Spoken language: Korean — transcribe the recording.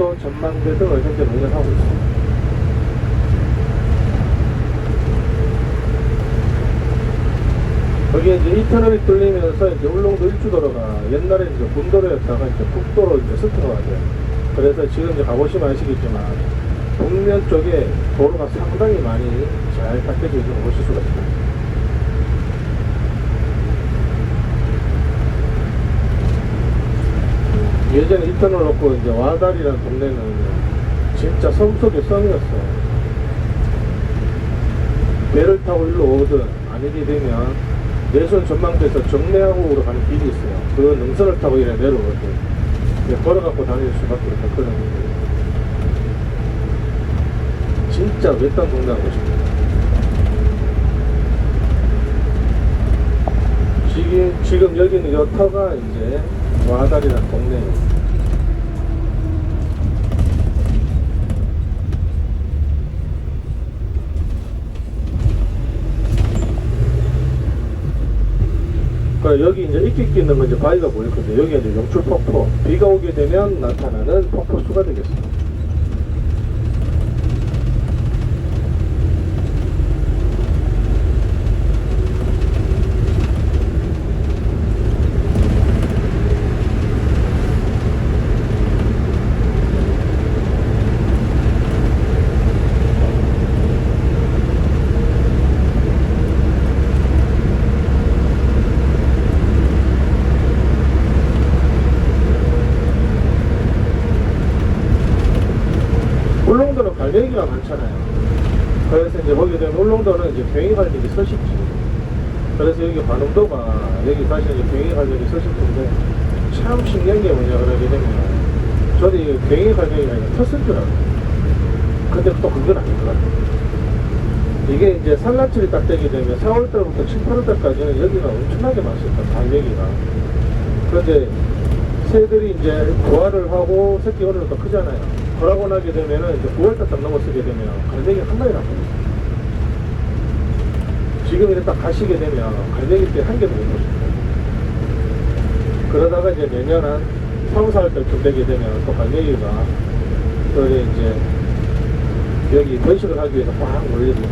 전망대 등을 현재 운영하고 있습니다. 여기 이제 이 터널이 뚫리면서 이제 울릉도 일주도로가 옛날에 이제 군도로였다가 이제 북도로 이제 스트가 돼요. 그래서 지금 이제 가보시면 아시겠지만 북면 쪽에 도로가 상당히 많이 잘 닦여져 있는 걸 보실 수가 있습니다. 예전에 이 터널 놓고 이제 와달이라는 동네는 진짜 섬 속의 섬이었어요. 배를 타고 일로 오든 아니게 되면 내선 전망대에서 정내항으로 가는 길이 있어요. 그 능선을 타고 이래 내려오거든. 걸어갖고 다닐 수밖에 없는 그런. 진짜 외딴 동네하고 싶어요. 지금, 지금 여기는 여터가 이제 와다리라는 동네예요. 그러니까 여기 이제 이끼 있는 건 이제 바위가 보일 건데 여기가 이제 용출 폭포 비가 오게 되면 나타나는 폭포수가 되겠습니다. 울릉도는 갈매기가 많잖아요. 그래서 이제 거기 되면 울릉도는 이제 병이 갈매기 서식지. 그래서 여기 관음도가 여기 사실 이제 병이 갈매기 서식지인데 참 신기한 게 뭐냐 그러게 되면 저도 이 병이 아니라 텄을 줄 알아요. 근데 또 그건 아닌 것 같아요. 이게 이제 산란철이 딱 되게 되면 4월달부터 7, 8월달까지는 여기가 엄청나게 많습니다. 갈매기가. 그런데 새들이 이제 부화를 하고 새끼 어느 정도 크잖아요. 그러고 나게 되면은 이제 9월달 딱 넘어서게 되면 갈매기 한 마리 남습니다. 지금 이렇게 딱 가시게 되면 갈매기 때 한 개도 못 보십니다. 그러다가 이제 내년 한 3, 4월 달쯤 되게 되면 또 갈매기가 또 이제 여기 번식을 하기 위해서 꽉 몰려들죠.